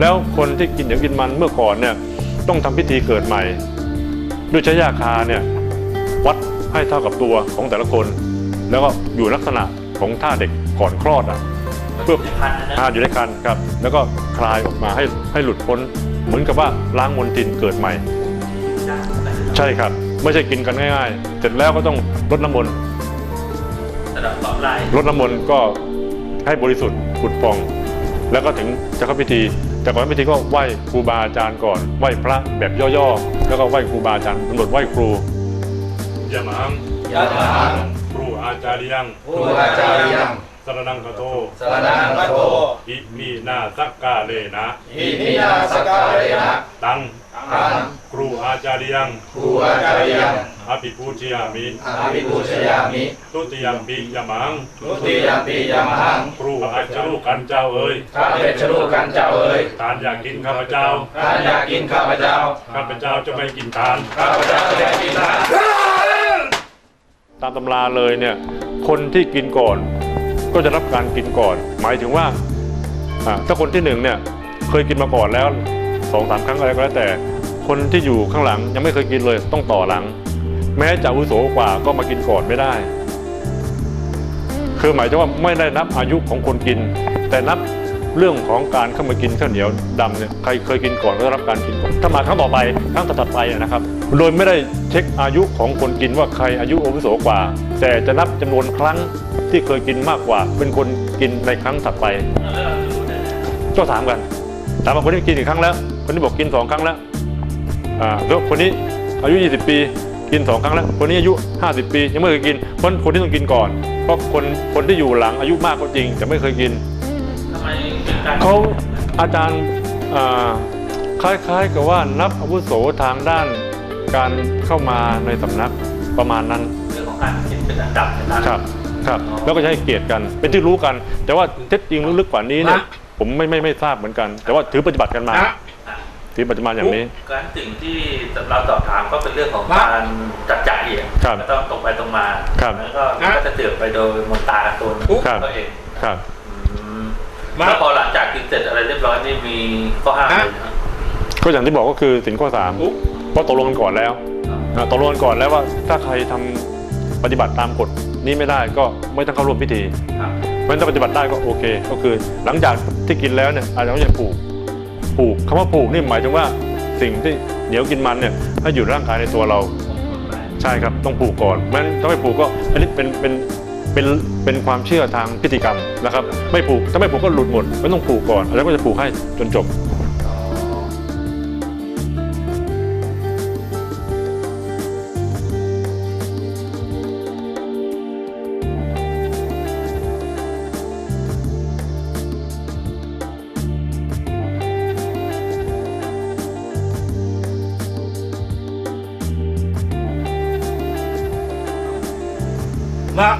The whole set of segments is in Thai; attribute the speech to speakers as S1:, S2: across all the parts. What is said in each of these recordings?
S1: แล้วคนที่กินเหนียวกินมันเมื่อก่อนเนี่ยต้องทำพิธีเกิดใหม่ ด้วยใช้ยาคาเนี่ยวัดให้เท่ากับตัวของแต่ละคน แล้วก็อยู่ลักษณะของท่าเด็กก่อนคลอดอะเพื่อ
S2: พันนะ
S1: อาอยู่ด้วยกันครับ แล้วก็คลายออกมาให้ให้หลุดพ้น เหมือนกับว่าล้างมลทินเกิดใหม่ ใช่ครับ ไม่ใช่กินกันง่าย ๆ เสร็จแล้วก็ต้องรดน้ำมนต์
S2: ล
S1: ดน้ำมนต์ก็ให้บริสุทธิ์ผุดพอง แล้วก็ถึงจะเข้าพิธี แต่ก่อนพิธีก็ไหว้ครูบาอาจารย์ก่อน ไหว้พระแบบย่อๆ แล้วก็ไหว้ครูบาอาจารย์กำหนดไหว้ครูยะมัง
S3: ยะหัง
S1: ครูอาจารยัง
S3: ครูอาจารยัง
S1: สรนังคโต
S3: สรนังคโต
S1: อิมีนาสักกาเลนะ
S3: อิมินาสกาเลนะ
S1: ตัง
S3: ตัง
S1: ครูอาจารยัง
S3: ครูอาจารยัง
S1: อภิปูชยามิ
S3: อาภิปูชยามิ
S1: ตุติยมปิยมัง
S3: ทุติยมปียมหัง
S1: ครูอาจารุกันเจ้าเอ๋ย
S3: ข้าเพชรลูกกันเจ้าเอ๋ย
S1: ทานอยากกินข้าพเจ้า
S3: ข้าอยากกินข้าพเจ้า
S1: ข้าพเจ้าจะไม่กินทาน
S3: ข้าพเจ้าจะกินทาน
S1: ตามตำราเลยเนี่ย คนที่กินก่อน ก็จะรับการกินก่อน หมายถึงว่าอ่า ถ้าคนที่หนึ่งเนี่ยเคยกินมาก่อนแล้วสองสามครั้งอะไรก็แล้วแต่ คนที่อยู่ข้างหลังยังไม่เคยกินเลยต้องต่อหลัง แม้จะอาวุโสกว่าก็มากินก่อนไม่ได้ คือหมายถึงว่าไม่ได้นับอายุของคนกิน แต่นับเรื่องของการเข้ามากินข้าวเหนียวดำเนี่ยใครเคยกินก่อนก็ได้รับการกินก่อนถ้ามาครั้งต่อไปครั้งถัดไปนะครับ โดยไม่ได้เช็คอายุของคนกินว่าใครอายุอาวุโสกว่า แต่จะนับจำนวนครั้งที่เคยกินมากกว่า เป็นคนกินในครั้งถัดไปก็ถามกันถามว่าคนนี้กินอีกครั้งแล้ว คนนี้บอกกินสองครั้งแล้วอ่าแล้วคนนี้อายุ 20 ปี กินสองครั้งแล้ว คนนี้อายุ 50 ปี ยังไม่เคยกินเพราะคนที่ต้องกินก่อน เพราะคนคนที่อยู่หลังอายุมากก็จริง แต่ไม่เคยกิน
S2: ทำไมถึงการ
S1: เขาอาจารย์อ่าคล้ายๆกับว่านับอาวุโสทางด้านการเข้ามาในสำนักประมาณนั้น
S2: เรื่องของการคิดเป็นอันดับนะครับ
S1: ครับแล้วก็จะให้เกียรติกันเป็นที่รู้กัน แต่ว่าเท็จจริงลึกๆกว่านี้เนี่ยผมไม่ไม่ไม่ทราบเหมือนกัน แต่ว่าถือปฏิบัติกันมา ถือปฏิบัติอย่างนี้
S2: การสิ่งที่เราสอบถามก็เป็นเรื่องของการจัดจ่ายเอง
S1: ครับ
S2: แล้วก็ตรงไปตรงมา
S1: ครับ
S2: แล้วก็มันก็จะเจือไปโดยมนตาตัว
S1: ครับ
S2: ตัวเอง
S1: ครับ
S2: อืมแล้วพอหลังจากกินเสร็จอะไรเรียบร้อยนี่มีข้อห้ามเลยนะครับ
S1: ก็อย่างที่บอกก็คือสินข้อสามเพราะตกลงกันก่อนแล้วอ่าตกลงกันก่อนแล้วว่าถ้าใครทำปฏิบัติตามกฎนี้ไม่ได้ก็ไม่ต้องเข้าร่วมพิธี
S2: ครับ
S1: เพราะฉะนั้นถ้าปฏิบัติได้ก็โอเค ก็คือหลังจากที่กินแล้วเนี่ยอาจจะต้องอย่าผูก ผูกคำว่าผูกนี่หมายถึงว่าสิ่งที่เหนียวกินมันเนี่ยให้อยู่ในร่างกายในตัวเรา ใช่ครับต้องผูกก่อนไม่งั้นถ้าไม่ผูกก็อันนี้เป็นเป็นเป็นเป็นความเชื่อทางพิธีกรรมนะครับ ไม่ผูกถ้าไม่ผูกก็หลุดหมดไม่ต้องผูกก่อนแล้วก็จะผูกให้จนจบ
S4: มะ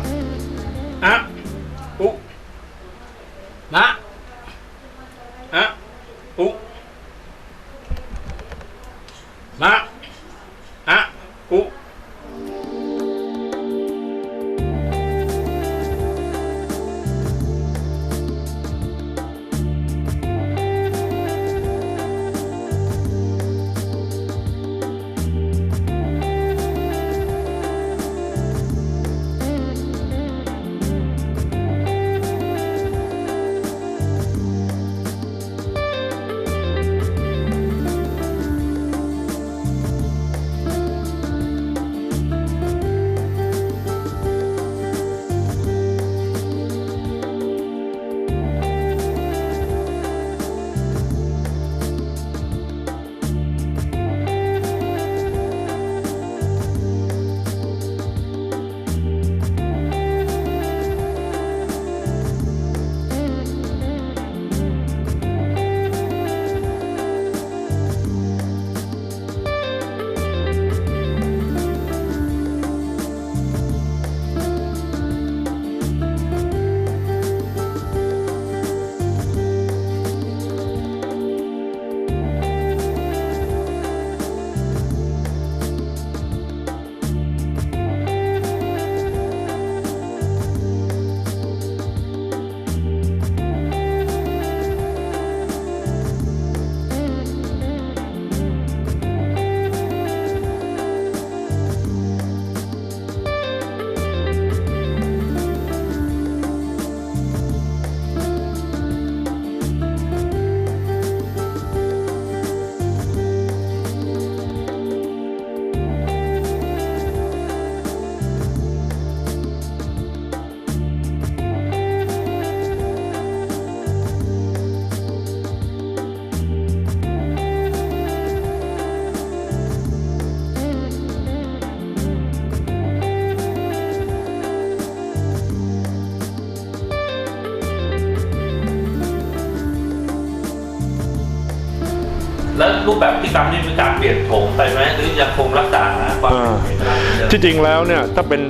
S2: แล้วรูปแบบพฤติกรรมนี่มีการเปลี่ยนโฉมไปไหมหรือยังคงรักษาความเป็นเอกลักษณ์เหมือนเดิม
S1: ที่จริงแล้วเนี่ยถ้าเป็น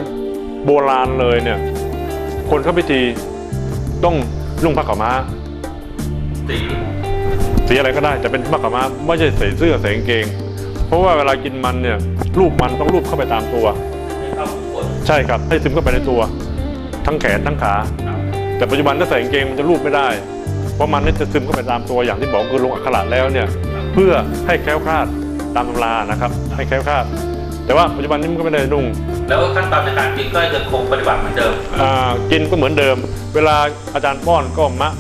S1: โบราณเลยเนี่ย คนเข้าพิธีต้องนุ่งผ้าขาวม้า
S2: สี
S1: สีอะไรก็ได้แต่เป็นผ้าขาวม้าไม่ใช่ใส่เสื้อใส่กางเกง เพราะว่าเวลากินมันเนี่ยรูปมันต้องรูปเข้าไปตามตัว
S2: ให้เข้าทุกคน
S1: ใช่ครับให้ซึมเข้าไปในตัว ทั้งแขนทั้งขา
S2: ครับ
S1: แต่ปัจจุบันถ้าใส่กางเกงมันจะรูปไม่ได้ เพราะมันนี่จะซึมเข้าไปตามตัวอย่างที่บอกคือลงอักขระแล้วเนี่ย เพื่อให้แคล้วคลาดตามตำรานะครับให้แคล้วคลาด แต่ว่าปัจจุบันนี้มันก็ไม่ได้นุ่ง
S2: แล้วขั้นตอนในการกินก็ยังคงปฏิบัติเหมือนเดิม
S1: อ่ากินก็เหมือนเดิม เวลาอาจารย์ป้อนก็มะ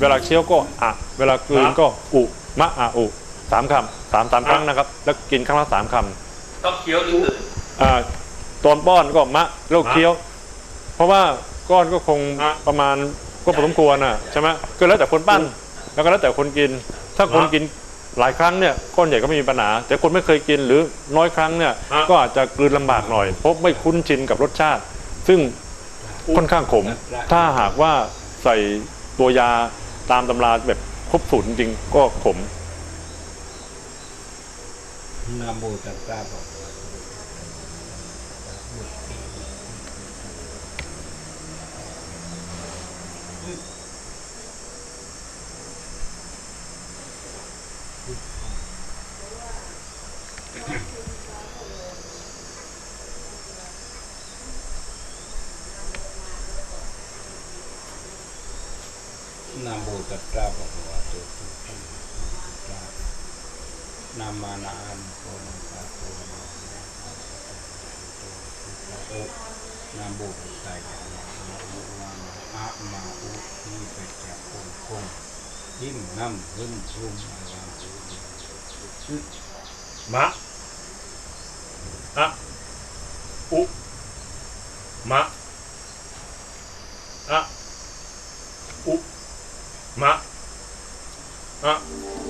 S1: เวลาเคี้ยวก็อะ เวลากลืนก็อุมะอะอุสามคำสามสามครั้งนะครับ แล้วกินครั้งละสามคำ
S2: ต้องเคี้ยวหรืออื่น
S1: อ่าตอนป้อนก็มะแล้วเคี้ยว เพราะว่าก้อนก็คงประมาณก็พอสมควรน่ะใช่ไหมก็แล้วแต่คนปั้น แล้วก็แล้วแต่คนกิน ถ้าคนกิน หลายครั้งเนี่ยก้อนใหญ่ก็ไม่มีปัญหา แต่คนไม่เคยกินหรือน้อยครั้งเนี่ยก็อาจจะกลืนลำบากหน่อย เพราะไม่คุ้นชินกับรสชาติ ซึ่งค่อนข้างขม ถ้าหากว่าใส่ตัวยาตามตำราแบบครบสูตรจริงๆก็ขม
S4: นะโมตัสสะภะคะวะโต นะโมตัสสะภะคะวะโตอะระหะโตสัมมาสัมพุทธัสสะนามานาอันโตนะภะคะวะนะโตนะโม ตัสสะยะนะนะโมนะอะมาอุทิปัจจคงคงยิ้มน้ำขึ้นชุ่มอาราอุมะอะอุมะอะอุมะ
S1: อะ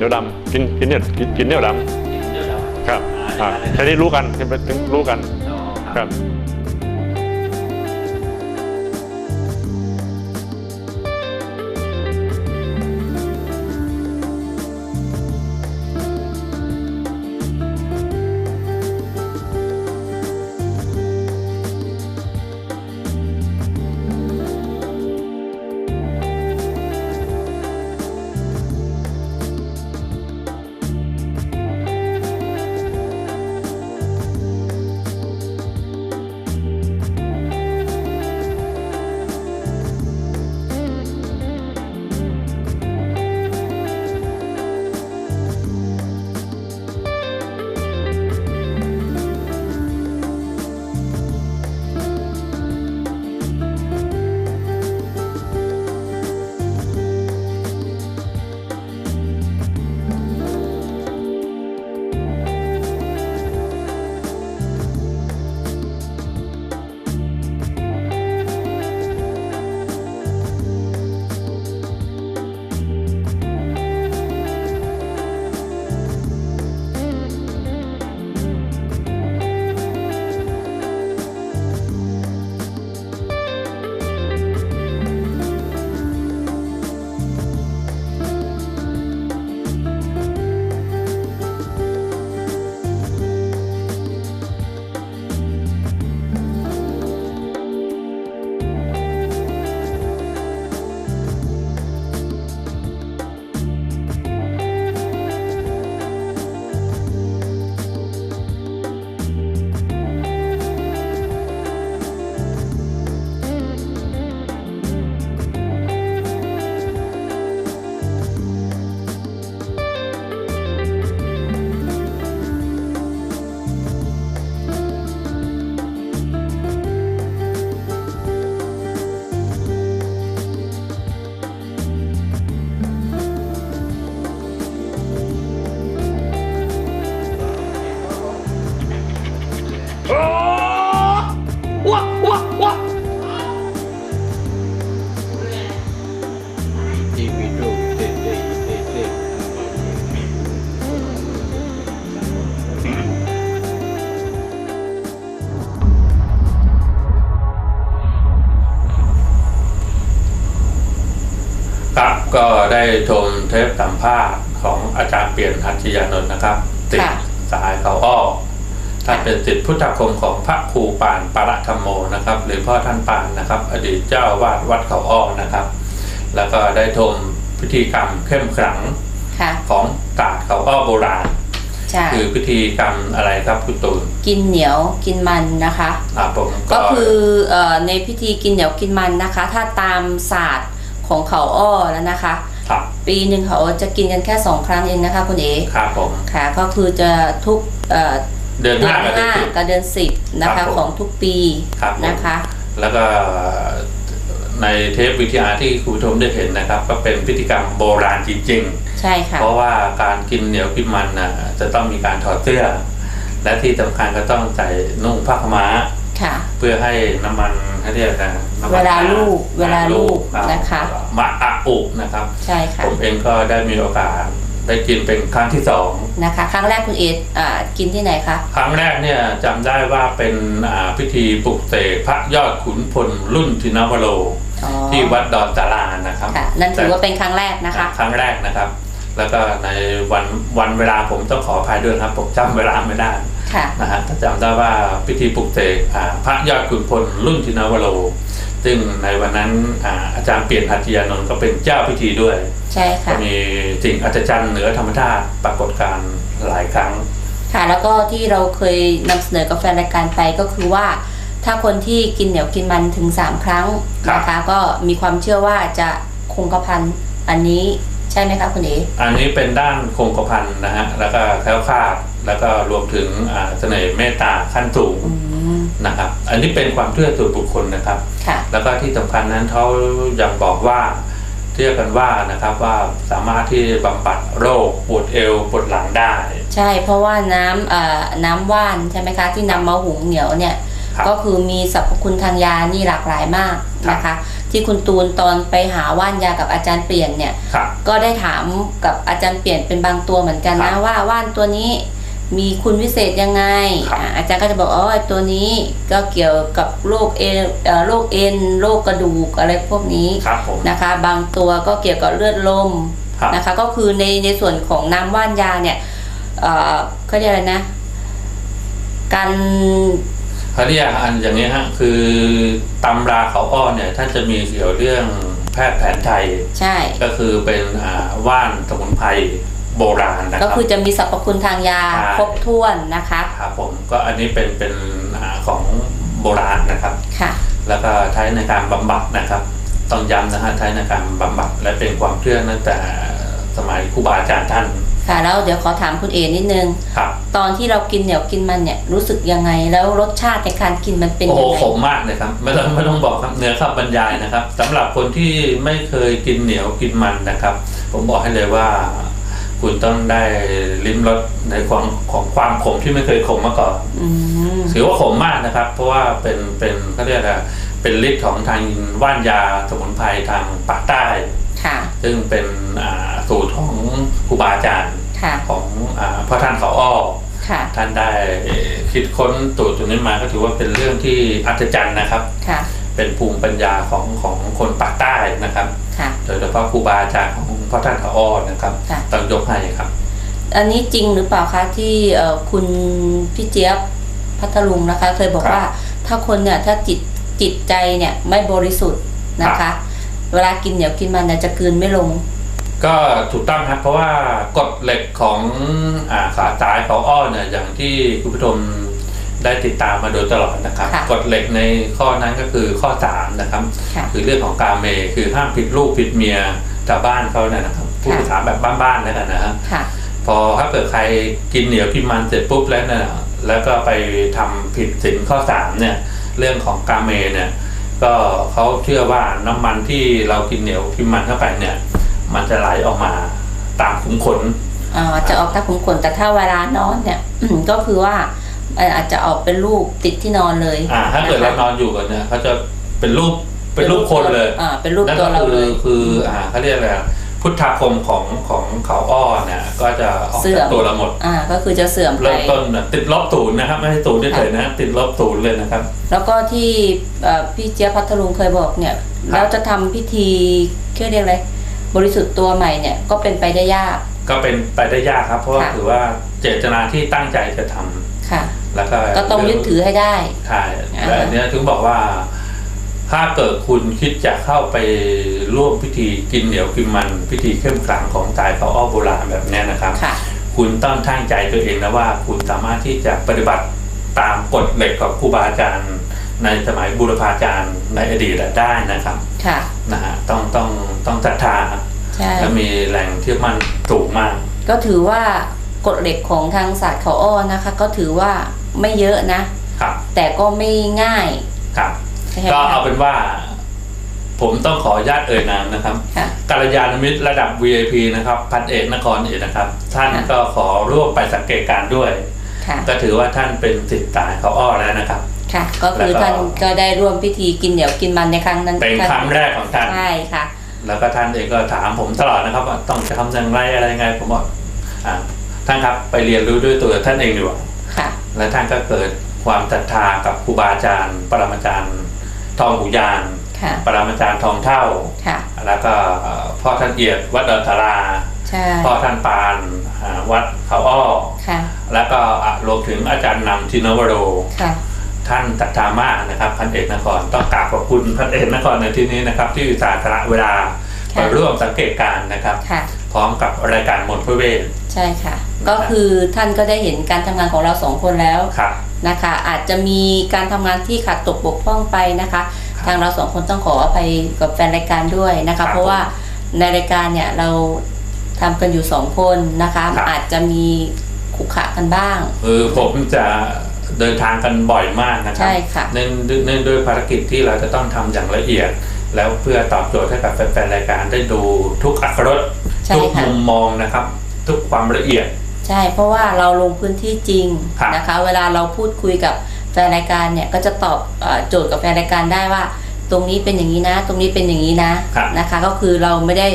S1: เรียกเดี๋ยวดำกินกินเนี่ยกินกินเดี๋ยวด
S2: กินเหนียวดำำ
S1: ครับ
S2: อ่า
S1: อ่า
S2: อะไรนะ
S1: แค่นี้รู้กันรู้กัน
S2: อ๋อ
S1: ครับ
S2: ก็ได้ชมเทปสัมภาษณ์ของอาจารย์เปลี่ยนหัตถยานนท์นะครับติด
S5: ค่ะ
S2: สายเขาอ้อท่านเป็นติดพุทธคมของพระครูปานปารธรรมโมนะครับ หรือพ่อท่านปานนะครับ อดีตเจ้าอาวาดวัดเขาอ้อนะครับ แล้วก็ได้ชมพิธีกรรมเข้มขลัง
S5: ค่ะ
S2: ของศาสตร์เขาอ้อโบราณ
S5: ใช่
S2: คือพิธีกรรมอะไรครับคุณตูน
S5: กินเหนียวกินมันนะคะ
S2: อ่าผม
S5: ก็คือเอ่อในพิธีกินเหนียวกินมันนะคะ ถ้าตามศาสตร์ ของเขาอ้อแล้วนะคะ
S2: ครับ
S5: ปีหนึ่งเขาจะกินกันแค่สองครั้งเองนะคะคุณเอ๋
S2: ครับผม
S5: ค่ะก็คือจะทุกเอ่อ
S2: เดือน
S5: เดือ
S2: ห้านกับเดือน
S5: ห้า
S2: สิบ
S5: กับเดือนสิบนะ
S2: ครั
S5: คะ
S2: บผม
S5: ของทุกปี
S2: ครับผม
S5: นะคะ
S2: แล้วก็ในเทปวิทยาที่คุณผู้ชมได้เห็นนะครับ ก็เป็นพิธีกรรมโบราณจริง
S5: ใช่ค่ะ
S2: ๆเพราะว่าการกินเหนียวกินมันนะจะต้องมีการถอดเสื้อ และที่สำคัญก็ต้องใส่นุ่งผ้าขาวม้า
S5: ค่ะ
S2: เพื่อให้น้ำมัน เขาเรียกนะน้ำมัน
S5: เวลาลูก
S2: น้ำ
S5: เวลาลูก
S2: รับ
S5: นะคะ
S2: มะอะอุนะครับ
S5: ใช่ค่ะ
S2: ผมเองก็ได้มีโอกาสได้กินเป็นครั้งที่สอง
S5: นะคะครั้งแรกคุณเอ๋อ่ากินที่ไหนคะ
S2: ครั้งแรกเนี่ยจำได้ว่าเป็นอ่าพิธีปลุกเสกพระยอดขุนพลรุ่นทินวโร
S5: อ๋อ
S2: ที่วัดดอนตาลานะครับ
S5: ค่ะนั่นถือว่าเป็นครั้งแรกนะคะ
S2: ครั้งแรกนะครับ แล้วก็ในวันวันเวลาผมต้องขออภัยด้วยนะครับ ผมจำเวลาไม่ได้
S5: ค่ะ
S2: นะฮะแต่จำได้ว่าพิธีปลุกเสกอ่าพระยอดขุนพลรุ่นทินวโร ซึ่งในวันนั้นอ่าอาจารย์เปลี่ยนหัตถยานนท์ก็เป็นเจ้าพิธีด้วย
S5: ใช่
S2: ก็
S5: ค่ะ
S2: มีสิ่งอัศจรรย์เหนือธรรมชาติปรากฏการณ์หลายครั้ง
S5: ค่ะแล้วก็ที่เราเคยนำเสนอกับแฟนรายการไปก็คือว่า ถ้าคนที่กินเหนียวกินมันถึง 3 ครั้ง
S2: ครับ
S5: นะคะก็มีความเชื่อว่าจะคงกระพันอันนี้ ใช่ไหมคะคุณเอ๋
S2: อันนี้เป็นด้านคงกระพันนะฮะแล้วก็แคล้วคลาดแล้วก็รวมถึงอ่าเสน่ห์เมตตาขั้นสูง
S5: อืม
S2: นะครับ อันนี้เป็นความเชื่อส่วนบุคคลนะครับ
S5: ค่ะ
S2: แล้วก็ที่สำคัญนั้นเขายังบอกว่าเชื่อกันว่านะครับว่าสามารถที่บำบัดโรคปวดเอวปวดหลังได้
S5: ใช่เพราะว่าน้ำเอ่อน้ำว่านใช่ไหมคะที่นำมาหุงเหนียวเนี่ย
S2: ครับ
S5: ก็คือมีสรรพคุณทางยานี่หลากหลายมาก
S2: ครับ
S5: นะคะ ที่คุณตูนตอนไปหาว่านยากับอาจารย์เปลี่ยนเนี่ย
S2: ครับ
S5: ก็ได้ถามกับอาจารย์เปลี่ยนเป็นบางตัวเหมือนกัน
S2: ครั
S5: นะ
S2: บ
S5: ว่าว่านตัวนี้มีคุณวิเศษยังไง
S2: ครับ
S5: อ่าอาจารย์ก็จะบอกอ๋อตัวนี้ก็เกี่ยวกับโรคเอวเอ่อโรคเอ็นโรคกระดูกอะไรพวกนี้
S2: ครับผม
S5: นะคะ บางตัวก็เกี่ยวกับเลือดลม
S2: ครับ
S5: นะคะก็คือในในส่วนของน้ำว่านยาเนี่ยเอ่อเขาเรียกอะไรนะ การ
S2: เขาเรียกอันอย่างนี้ฮะคือตำราเขาอ้อเนี่ยท่านจะมีเกี่ยวเรื่องแพทย์แผนไทย
S5: ใช่
S2: ก็คือเป็นอ่าว่านสมุนไพรโบราณนะค
S5: ก็
S2: รับ
S5: คือจะมีสรรพคุณทางยา
S2: ใช่
S5: ครบถ้วนนะคะ
S2: ครับผมก็อันนี้เป็นเป็นอ่าของโบราณนะครับ
S5: ค่ะ
S2: แล้วก็ใช้ในการบำบัดนะครับต้องย้ำนะฮะใช้ในการบำบัดและเป็นความเชื่อตั้งแต่สมัยครูบาอาจารย์ท่าน
S5: ค่ะแล้วเดี๋ยวขอถามคุณเอนิดนึง
S2: ครับ
S5: ตอนที่เรากินเหนียวกินมันเนี่ยรู้สึกยังไงแล้วรสชาติในการกินมันเป็น
S2: โอ้
S5: ยั
S2: โห
S5: งไง
S2: ขมมากเลยครับ ไม่ต้องไม่ต้องบอกครับเนื้อข้าวบรรยายนะครับสำหรับคนที่ไม่เคยกินเหนียวกินมันนะครับ ผมบอกให้เลยว่า คุณต้องได้ลิ้มรสในความของความขมที่ไม่เคยขมมาก่อน
S5: อืม
S2: ถือว่าขมมากนะครับ เพราะว่าเป็นเป็นเขาเรียกอะไรเป็นฤทธิ์ของทางว่านยาสมุนไพรทางปากใต้
S5: ค่ะ
S2: ซึ่งเป็นอ่า สูตรของครูบาอาจารย์
S5: ค่ะ
S2: ของอาพ่อท่านเขาอ้อ
S5: ค่ะ
S2: ท่านได้คิดค้นสูตรตัวนี้มาก็ถือว่าเป็นเรื่องที่อัศจรรย์นะครับ
S5: ค่ะ
S2: เป็นภูมิปัญญาของของคนปากใต้นะครับ
S5: ค่ะ
S2: โดยเฉพาะครูบาอาจารย์ของพ่อท่านเขาอ้อนะครับ
S5: ค่ะ
S2: ต้องยกให้ครับ
S5: อันนี้จริงหรือเปล่าคะที่เอ่อคุณพี่เจี๊ยบพัทลุงนะคะ เคยบอก
S2: ครับ
S5: ว่าถ้าคนเนี่ยถ้าจิตจิตใจเนี่ยไม่บริสุทธิ์นะ
S2: ครั
S5: คะ
S2: บ
S5: เวลากินเหนียวกินมันเนี่ยจะกลืนไม่ลง
S2: ก็ถูกต้องครับเพราะว่ากฎเหล็กของอาขาซ้ายเขาอ้อเนี่ยอย่างที่คุณผู้ชมได้ติดตามมาโดยตลอดนะครับ
S5: ค่ะ
S2: กฎเหล็กในข้อนั้นก็คือข้อสามนะครับ
S5: ค่ะ
S2: คือเรื่องของการเมคือห้ามผิดลูกผิดเมียชาวบ้านเขาเนี่ยนะครับพูด
S5: ค่ะ
S2: ภาษาแบบบ้านๆแล้วกันนะฮะ
S5: ค่ะ
S2: พอถ้าเกิดใครกินเหนียวกินมันเสร็จปุ๊บแล้วเนี่ยแล้วก็ไปทำผิดศีลข้อสามเนี่ยเรื่องของกาเมเนี่ยก็เขาเชื่อว่าน้ำมันที่เรากินเหนียวกินมันเข้าไปเนี่ย มันจะไหลออกมาตามขุมขน
S5: อ่าจะออกตาขุมขนแต่ถ้าเวลานอนเนี่ยก็คือว่ามันอาจจะออกเป็นรูปติดที่นอนเลย
S2: อ่า ถ้าเกิด
S5: นะคะ
S2: เรานอนอยู่กันเนี่ยเขาจะเป็นรูปเป็นรูปคนเลย
S5: อ่า เป็นรูป
S2: นั่น
S5: ตัว
S2: ก็
S5: เรา
S2: คื
S5: เล
S2: อยคืออ่าเขาเรียกอะไรพุทธาคมของของเขาอ้อเนี่ยก็จะออก
S5: เสื่
S2: จา
S5: อกม
S2: ตัวเราหมด
S5: อ่า ก็คือจะเสื่อมไป
S2: เริ่มต้นน่ะติดลบศูนย์นะครับ ไม่ใช่ศูนย์เฉยๆนะ ติดลบศูนย์เลยนะครับ
S5: แล้วก็ที่เอ่อพี่เจี๊ยบพัทลุงเคยบอกเนี่ย
S2: ครับ
S5: แล้วจะทำพิธีเรียกอะไร บริสุทธิ์ตัวใหม่เนี่ยก็เป็นไปได้ยาก
S2: ก็เป็นไปได้ยากครับ เพราะว่า
S5: ค่ะ
S2: ถือว่าเจตนาที่ตั้งใจจะทำ
S5: ค่ะ
S2: แล้วก็
S5: ก็ต้องยึดถือให้ได้
S2: ใช่
S5: อ่า
S2: และอันเนี้ยถึงบอกว่า ถ้าเกิดคุณคิดจะเข้าไปร่วมพิธีกินเหนียวกินมันพิธีเข้มขลังของตายเขาอ้อโบราณแบบเนี้ยนะครับ
S5: ค่ะ
S2: คุณต้องทั้งใจตัวเองนะว่าคุณสามารถที่จะปฏิบัติตามกฎเหล็กของครูบาอาจารย์ในสมัยบูรพาจารย์ในอดีตได้นะครับ
S5: ค่ะ
S2: นะฮะต้องต้องต้องศรัทธา
S5: ใช่
S2: และมีแหล่งเชื่อมั่นสูงมาก
S5: ก็ถือว่ากฎเหล็กของทางศาสตร์เขาอ้อนะคะ ก็ถือว่าไม่เยอะนะ
S2: ครับ
S5: แต่ก็ไม่ง่าย
S2: ครับ
S5: ใช่ไหม
S2: ก็เอา
S5: คะ
S2: เป็นว่า ผมต้องขออนุญาตเอ่ยนามนะครับ
S5: ค่ะ
S2: กัลยาณมิตรระดับ VIP นะครับ พันเอกนครเอกนะครับ ท่าน
S5: ค่ะ
S2: ก็ขอร่วมไปสังเกตการณ์ด้วย
S5: ค่ะ
S2: ก็ถือว่าท่านเป็นสิทธิ์ตายเขาอ้อแล้วนะครับ
S5: ค่ะ ก็คือ
S2: แล้วก็
S5: ท่านก็ได้ร่วมพิธีกินเหนียวกินมันในครั้งนั้น
S2: เป็นครั้งแรกของท่าน
S5: ใช่ค่ะ
S2: แล้วก็ท่านเองก็ถามผมตลอดนะครับว่าต้องทำอย่างไรอะไรยังไง ผมบอกอ่าท่านครับไปเรียนรู้ด้วยตัวท่านเองดีกว่า
S5: ค่ะ
S2: และท่านก็เกิดความศรัทธากับครูบาอาจารย์ ปรมาจารย์ทองหูยาน
S5: ค่ะ
S2: ปรมาจารย์ทองเท่า
S5: ค่ะ
S2: แล้วก็เอ่อพ่อท่านเอียดวัดดอนตารา
S5: ใช่
S2: พ่อท่านปานอ่าวัดเขาอ้อ
S5: ค่ะ
S2: แล้วก็อะรวมถึงอาจารย์นำชินวโร
S5: ค่ะ
S2: ท่านตัตตามากนะครับพันเอกนครต้องกราบขอบคุณพันเอกนครในที่นี้นะครับ ที่อุตสาห์สละเวลา
S5: ค่ะ
S2: ไปร่วมสังเกตการณ์นะครับ
S5: ค่ะ
S2: พร้อมกับรายการมนต์พระเวท
S5: ใช่ค่ะ ก็คือท่านก็ได้เห็นการทำงานของเราสองคนแล้ว
S2: ครับ
S5: นะคะ อาจจะมีการทำงานที่ขาดตกบกพร่องไปนะคะ ทางเราสองคนต้องขออภัยกับแฟนรายการด้วยนะ
S2: ครั
S5: คะ
S2: บ
S5: เพราะว่าในรายการเนี่ยเราทำกันอยู่สองคนนะคะ
S2: ครับ
S5: อาจจะมีขุกขะกันบ้าง
S2: คือผมจะ เดินทางกันบ่อยมากนะครั
S5: ใช่ค่ะ
S2: เนื่องเนื่องด้วยภารกิจที่เราจะต้องทำอย่างละเอียด แล้วเพื่อตอบโจทย์ให้กับแฟนๆรายการได้ดูทุกอักขรส
S5: ใช่
S2: ทุก
S5: ค่ะ
S2: มุมมองนะครับ ทุกความละเอียด
S5: ใช่เพราะว่าเราลงพื้นที่จริง
S2: ครับ
S5: นะคะ เวลาเราพูดคุยกับแฟนรายการเนี่ยก็จะตอบเอ่อโจทย์กับแฟนรายการได้ว่า ตรงนี้เป็นอย่างนี้นะ ตรงนี้เป็นอย่างนี้นะครับนะคะ ก็คือเราไม่ได้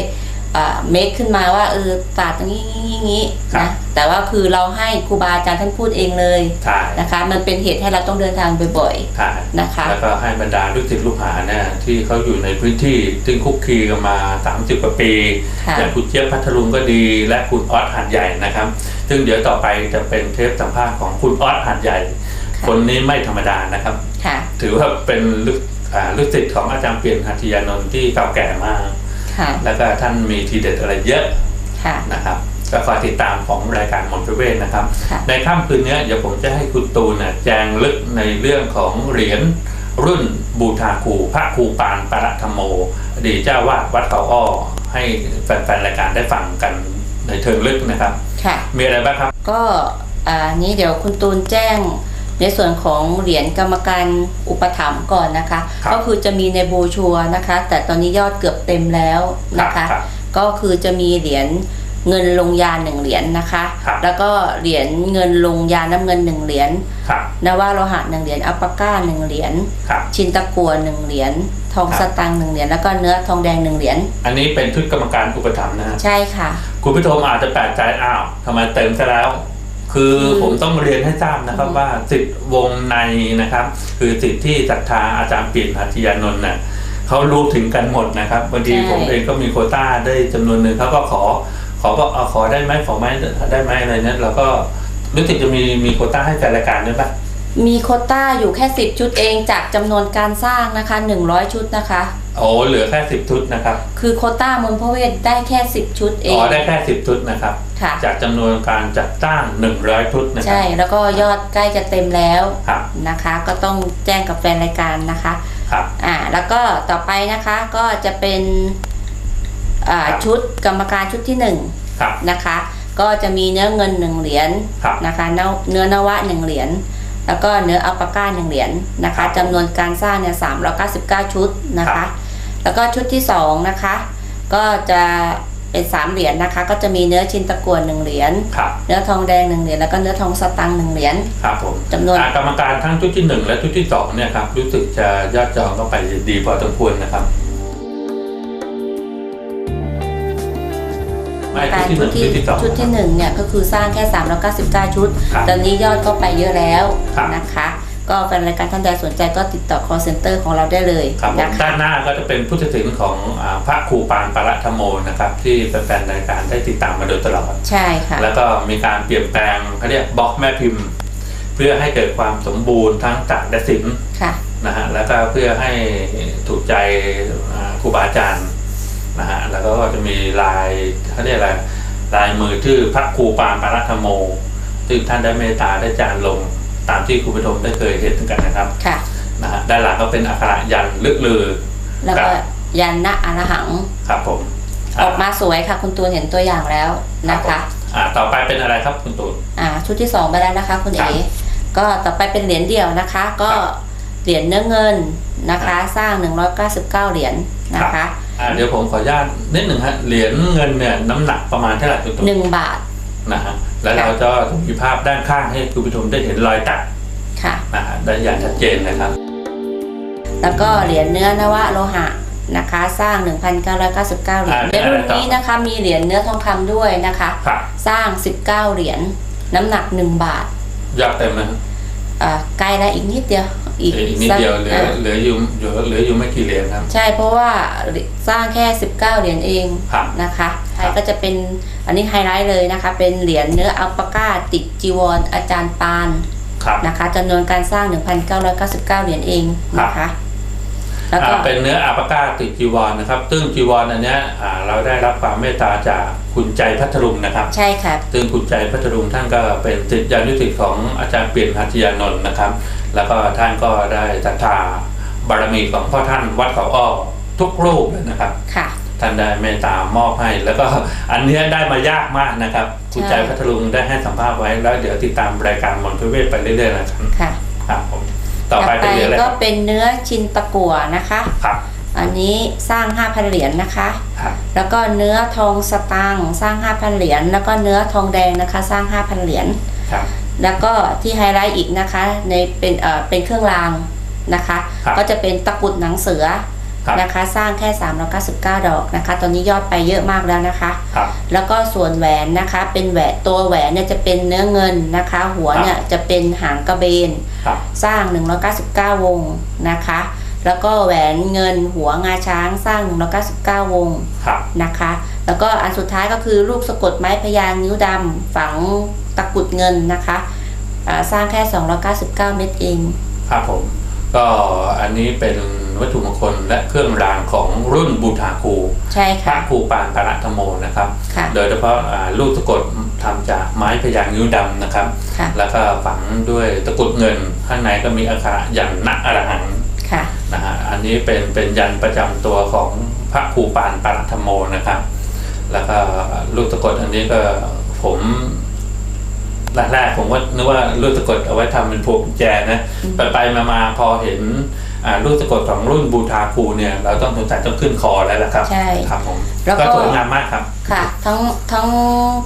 S5: เมคขึ้นมาว่าเออศาสตร์ตรงนี้งี้งี้
S2: ครับ
S5: นะแต่ว่าคือเราให้ครูบาอาจารย์ท่านพูดเองเลย
S2: ใช่
S5: นะคะ มันเป็นเหตุให้เราต้องเดินทางบ่อย
S2: ใช่
S5: ๆนะคะ
S2: แล้วก็ให้บรรดาลูกศิษย์ลูกหาเนี่ยที่เขาอยู่ในพื้นที่ซึ่งคุกคีกันมา 30กว่าปี
S5: ค่ะ
S2: อย่างคุณเจี๊ยบพัทลุงก็ดี และคุณออสหัดใหญ่นะครับ ซึ่งเดี๋ยวต่อไปจะเป็นเทปสัมภาษณ์ของคุณออสหัดใหญ่
S5: ค่ะ
S2: คนนี้ไม่ธรรมดานะครับ
S5: ค่ะ
S2: ถือว่าเป็นลูกอ่าลูกศิษย์ของอาจารย์เปลี่ยนหัตถยานนท์ที่เก่าแก่มาก
S5: ค่ะ
S2: แล้วก็ท่านมีทีเด็ดอะไรเยอะ
S5: ค่ะ
S2: นะครับก็คอยติดตามของรายการมนต์พระเวทนะครับ
S5: ค่ะ
S2: ในค่ำคืนนี้เดี๋ยวผมจะให้คุณตูนน่ะแจงลึกในเรื่องของเหรียญรุ่นบูชาครูพระครูปานปรธรรมโมอดีตเจ้าวาดวัดเขาอ้อ ให้แฟนๆรายการได้ฟังกันในเชิงลึกนะครับ
S5: ค่ะ
S2: มีอะไรบ้างครับ
S5: ก็อ่านี้เดี๋ยวคุณตูนแจ้ง ในส่วนของเหรียญกรรมการอุปถัมภ์ก่อนนะคะ
S2: ครับ
S5: ก็คือจะมีในโบรชัวร์นะคะ แต่ตอนนี้ยอดเกือบเต็มแล้วนะคะ
S2: ครับ
S5: ก็คือจะมีเหรียญเงินลงยาหนึ่งเหรียญนะคะ
S2: ครับ
S5: แล้วก็เหรียญเงินลงยาน้ำเงินหนึ่งเหรียญ
S2: ครับ
S5: นวโลหะหนึ่งเหรียญอัปปาก้าหนึ่งเหรียญ
S2: ครับ
S5: ชินตะกัวหนึ่งเหรียญทอง
S2: ครับ
S5: สตังค์หนึ่งเหรียญแล้วก็เนื้อทองแดงหนึ่งเหรียญ
S2: อันนี้เป็นชุดกรรมการอุปถัมภ์นะฮะ
S5: ใช่ค่ะ
S2: คุณผู้ชมอาจจะแปลกใจอ้าวทำไมเต็มซะแล้ว คือ
S5: คือ
S2: ผมต้องเรียนให้ทราบนะครับ
S5: อืม
S2: ว่าสิทธิ์วงในนะครับ คือสิทธิ์ที่ศรัทธาอาจารย์ปิ่นหัตถยานนท์น่ะเขารู้ถึงกันหมดนะครับบางทีผมเองก็มีโควต้าได้จำนวนหนึ่งเขาก็ขอ ขอบอกเอาขอได้ไหมขอไหมได้ไหมอะไรเนี่ยเราก็รู้สึกจะมีมีโควต้าให้แฟนรายการด้วยปะ
S5: มีโควต้าอยู่แค่ 10 ชุดเองจากจำนวนการสร้างนะคะ 100 ชุดนะคะ
S2: โอ้เหลือแค่สิบชุดนะครับ
S5: คือโควต้ามนต์พระเวทได้แค่ 10 ชุดเอ
S2: อ๋องได้แค่สิบชุดนะครับ
S5: ค่ะ
S2: จากจำนวนการจัดตั้งหนึ่งร้อยชุดนะครั
S5: ใช่แล้วก็ยอดใกล้จะเต็มแล้ว
S2: ครับ
S5: นะคะ ก็ต้องแจ้งกับแฟนรายการนะคะ
S2: ครับ
S5: อ่าแล้วก็ต่อไปนะคะก็จะเป็นอ่า
S2: ครับ
S5: ชุดกรรมการชุดที่หนึ่ง
S2: ครับ
S5: นะคะ ก็จะมีเนื้อเงินหนึ่งเหรียญ
S2: ครับ
S5: นะคะเนื้อเนื้อนวะหนึ่งเหรียญ แล้วก็เนื้ออัลปาก้าหนึ่งเหรียญนะ
S2: ครั
S5: คะ
S2: บ
S5: จำนวนการสร้างเนี่ยสามร้อยเก้าสิบเก้าชุดนะ
S2: ครั
S5: คะ
S2: บ
S5: แล้วก็ชุดที่สองนะคะ ก็จะเป็นสามเหรียญนะคะ ก็จะมีเนื้อชินตะกวนหนึ่งเหรียญ
S2: ครับ
S5: เนื้อทองแดงหนึ่งเหรียญแล้วก็เนื้อทองสตังค์หนึ่งเหรียญ
S2: ครับผม
S5: จำนวน
S2: อ่ากรรมการทั้งชุดที่หนึ่งและชุดที่สองเนี่ยครับรู้สึกจะยอดจองต้องไปดีพอสมควรนะครับ ไม่ชุดที่หนึ่งชุดที่สอง
S5: ชุดที่หนึ่งเนี่ยก็คือสร้างแค่ 399 ชุด
S2: ครับ
S5: ตอนนี้ยอดก็ไปเยอะแล้ว
S2: ครับ
S5: นะคะกก็แฟนรายการท่านใดสนใจก็ติดต่อ call center ของเราได้เลย
S2: ครับผม
S5: นะคะ
S2: ด้านหน้าก็จะเป็นพุทธศิลป์ของอาพระครูปานปาระธรรมโมนะครับ ที่แฟนๆรายการได้ติดตามมาโดยตลอด
S5: ใช่ค่ะ
S2: แล้วก็มีการเปลี่ยนแปลงเขาเรียกบล็อกแม่พิมพ์ เพื่อให้เกิดความสมบูรณ์ทั้งจากและศิลป์
S5: ค่ะ
S2: นะฮะแล้วก็เพื่อให้ถูกใจอ่าครูบาอาจารย์ นะฮะแล้วก็จะมีลายเขาเรียกอะไรลายมือชื่อพระครูปานปารัตธรรมโม ซึ่งท่านได้เมตตาได้จานลงตามที่คุณผู้ชมได้เคยเห็นกันนะครับ
S5: ค่ะ
S2: นะฮะด้านหลังก็เป็นอักขระยันต์ลึกลือ
S5: แล้วก็
S2: ครับ
S5: ยันนะอรหัง
S2: ครับผม
S5: ออกมาสวยค่ะ คุณตูนเห็นตัวอย่างแล้วนะคะ
S2: อ่าต่อไปเป็นอะไรครับคุณตูน
S5: อ่าชุดที่สองไปแล้วนะคะ คุณ
S2: ครั
S5: เอ๋
S2: บ
S5: ก็ต่อไปเป็นเหรียญเดี่ยวนะคะ ก็
S2: ครับ
S5: เหรียญเนื้อเงินนะคะ สร้าง 199 เหรียญนะ
S2: ครั
S5: คะ
S2: บ อ่าเดี๋ยวผมขออนุญาตนิดหนึ่งฮะเหรียญเงินเนี่ยน้ำหนักประมาณเท่าไหร่คุณตูน
S5: 1บาท
S2: นะฮะแล้วเราจะมีภาพด้านข้างให้คุณผู้ชมได้เห็นรอยตัด
S5: ค่ะ
S2: นะฮะได้อย่างชัดเจนนะครับ
S5: แล้วก็เหรียญเนื้อนวโลหะนะคะ สร้าง 1,999 เหรียญ
S2: อ่า
S5: ในรุ่น
S2: ได้ครับ
S5: นี้นะคะมีเหรียญเนื้อทองคำด้วยนะคะ
S2: ครับ
S5: สร้าง 19 เหรียญน้ำหนัก 1 บาท
S2: ยอดเต็มนะฮะ
S5: อ่า ใกล้แล้วอีกนิดเดียวอีก
S2: อีกนิด
S5: สัก
S2: เดียวเหลือ
S5: อ่า
S2: เหลืออยู่เหลือเหลืออยู่ไม่กี่เหรียญครับ
S5: ใช่เพราะว่าสร้างแค่ 19 เหรียญเอง
S2: ครับ
S5: นะคะไทยก็จะเป็นอันนี้ไฮไลท์เลยนะคะ เป็นเหรียญเนื้ออัลปาก้าติดจีวรอาจารย์ปาน
S2: ครับ
S5: นะคะจำนวนการสร้าง 1,999 เหรียญเองนะคะ แล้วก็
S2: อ่าเป็นเนื้ออาปาก้าติดจีวรนะครับ ซึ่งจีวรอันเนี้ยอ่าเราได้รับความเมตตาจากคุณใจพัทรุงนะครับ
S5: ใช่ค่ะ
S2: ซึ่งคุณใจพัทรุงท่านก็เป็นศิษยานุศิษย์ของอาจารย์เปลี่ยนหัตถยานนท์นะครับ แล้วก็ท่านก็ได้ศรัทธาบารมีของพ่อท่านวัดเขาอ้อทุกรูปเลยนะครับ
S5: ค่ะ
S2: ท่านได้เมตตามอบให้ แล้วก็อันเนี้ยได้มายากมากนะครับคุณใจพัทลุงได้ให้สัมภาษณ์ไว้แล้วเดี๋ยวติดตามรายการมนต์พิเวศไปเรื่อยๆนะครับ
S5: ค่ะ
S2: ครับผม ต่อไปเป็นเหรียญอะไรค
S5: ก็
S2: รับ
S5: เป็นเนื้อชินตะกั่วนะคะ
S2: ครับ
S5: อันนี้สร้าง 5,000 เหรียญนะคะ
S2: ครับ
S5: แล้วก็เนื้อทองสตางค์สร้าง 5,000 เหรียญ แล้วก็เนื้อทองแดงนะคะ สร้าง 5,000 เหรียญ
S2: ครับ
S5: แล้วก็ที่ไฮไลท์อีกนะคะในเป็นเอ่อเป็นเครื่องรางนะคะ
S2: ครับ
S5: ก็จะเป็นตะกรุดหนังเสือ
S2: ครับ
S5: นะคะ สร้างแค่ 399 ดอกนะคะ ตอนนี้ยอดไปเยอะมากแล้วนะคะ
S2: ครับ
S5: แล้วก็ส่วนแหวนนะคะ เป็นแหวนตัวแหวนเนี่ยจะเป็นเนื้อเงินนะคะ หัวเนี่ยจะเป็นหางกระเบน
S2: ครับ
S5: สร้าง 199 วงนะคะ แล้วก็แหวนเงินหัวงาช้างสร้าง 199 วง
S2: ครับ
S5: นะคะ แล้วก็อันสุดท้ายก็คือลูกสะกดไม้พยางนิ้วดำฝังตะกรุดเงินนะคะอ่าสร้างแค่ 299 เม็ดเอง
S2: ครับผม ก็อันนี้เป็น วัตถุมงคลและเครื่องรางของรุ่นบูชาครู
S5: ใช่
S2: พระ
S5: ค่ะ
S2: ครูปานปารัตโมนะครับ
S5: ค่ะ
S2: โดยเฉพาะอ่าลูกสะกดทำจากไม้พยางนิ้วดำนะครับ
S5: ค่ะ
S2: แล้วก็ฝังด้วยตะกรุดเงิน ข้างในก็มีอักขระยันต์ณอรหัง
S5: ค่ะ
S2: นะฮะอันนี้เป็นเป็นยันต์ประจำตัวของพระครูปานปารัตโมนะครับ แล้วก็ลูกตะกรุดอันนี้ก็ผมแรกๆผมก็นึกว่าลูกตะกรุดเอาไว้ทำเป็นพวงกุญแจนะ
S5: อืม
S2: ไปไปๆมาๆพอเห็น อ่าลูกตะกรุดของรุ่นบูชาครูเนี่ยเราต้องสงสัยต้องขึ้นคอแล้วล่ะครับ
S5: ใช่
S2: ครับผม
S5: แล้วก็
S2: ก็สวยงามมากครับ
S5: ค่ะ ทั้งทั้ง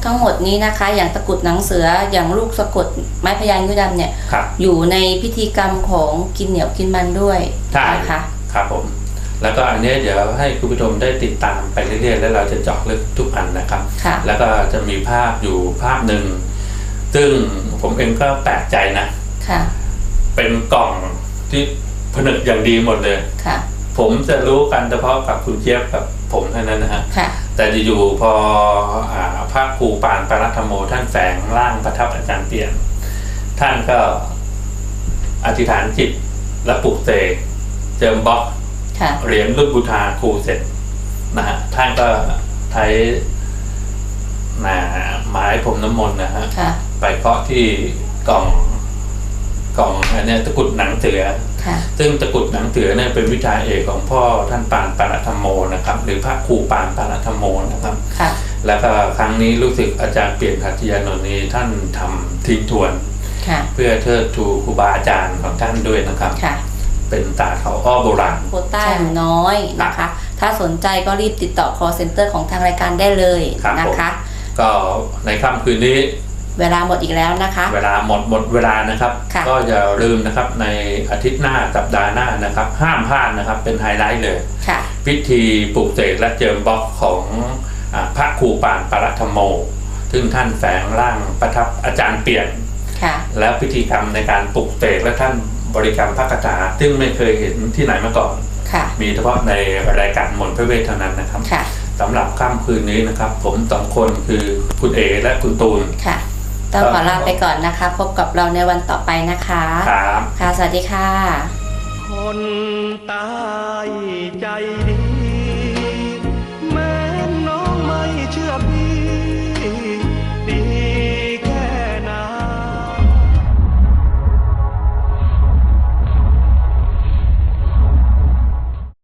S5: ทั้งหมดนี้นะคะ อย่างตะกรุดหนังเสืออย่างลูกสะกดไม้พยางนิ้วดำเนี่ย
S2: ครับ
S5: อยู่ในพิธีกรรมของกินเหนียวกินมันด้วย
S2: ใช่
S5: นะคะ
S2: ครับผมแล้วก็อันเนี้ยเดี๋ยวให้คุณผู้ชมได้ติดตามไปเรื่อยๆ แล้วเราจะเจาะลึกทุกอันนะครับ
S5: ค่ะ
S2: แล้วก็จะมีภาพอยู่ภาพหนึ่ง ซึ่งผมเองก็แปลกใจนะ
S5: ค่ะ
S2: เป็นกล่องที่ผ นึกอย่างดีหมดเลย
S5: ค่ะ
S2: ผมจะรู้กันเฉพาะกับคุณเจี๊ยบกับผมเท่านั้นนะฮะ
S5: ค่ะ
S2: แต่อยู่ๆพออาพระครูปานปารัตธรรมโมท่านแฝงร่างประทับอาจารย์เปลี่ยน ท่านก็อธิษฐานจิตและปลุกเสกเจิมบล็อก
S5: ค่ะ
S2: เหรียญรุ่นบูชาครูเสร็จนะฮะท่านก็ใช้นะไม้พรมน้ำมนต์นะฮะ
S5: ค่ะ
S2: ไปเคาะที่กล่อง กล่องอันเนี้ยตะกรุดหนังเสือ
S5: ค่ะ
S2: ซึ่งตะกรุดหนังเสือเนี่ยเป็นวิชาเอกของพ่อท่านปานปารัตธรรมโมนะครับ หรือพระครูปานปารัตธรรมโมนะครับ
S5: ค่ะ
S2: แล้วก็ครั้งนี้รู้สึกอาจารย์เปลี่ยนขัตติยานนท์นี้ท่านทำทิ้งทวน
S5: ค่ะ
S2: เพื่อเทิดทูครูบาอาจารย์ของท่านด้วยนะครับ
S5: ค่ะ
S2: เป็นตาเขาอ้อโบราณ
S5: โควต้าอยู่น้อยนะคะ ถ้าสนใจก็รีบติดต่อ call center ของทางรายการได้เลย
S2: ครับ
S5: นะ
S2: ผม
S5: คะ
S2: ก็ในค่ำคืนนี้
S5: เวลาหมดอีกแล้วนะคะ
S2: เวลาหมดหมดเวลานะครับ
S5: ค่ะ
S2: ก็อย่าลืมนะครับในอาทิตย์หน้าสัปดาห์หน้านะครับ ห้ามพลาดนะครับเป็นไฮไลท์เลย
S5: ค่ะ
S2: พิธีปลุกเสกและเจิมบล็อกของอาพระครูปานปารัตธรรมโม ซึ่งท่านแฝงร่างประทับอาจารย์เปลี่ยน
S5: ค่ะ
S2: แล้วพิธีกรรมในการปลุกเสกและท่านบริกรรมพระคาถาซึ่งไม่เคยเห็นที่ไหนมาก่อน
S5: ค่ะ
S2: มีเฉพาะในรายการมนต์พระเวทเท่านั้นนะครับ
S5: ค่ะ
S2: สำหรับค่ำคืนนี้นะครับ ผมสองคนคือคุณเอและคุณตูน
S5: ค่ะ ต้องขอลาไปก่อนนะคะ พบกับเราในวันต่อไปนะคะ
S2: ครับ
S5: ค่ะ สวัสดีค่ะ
S6: คนตายใจดี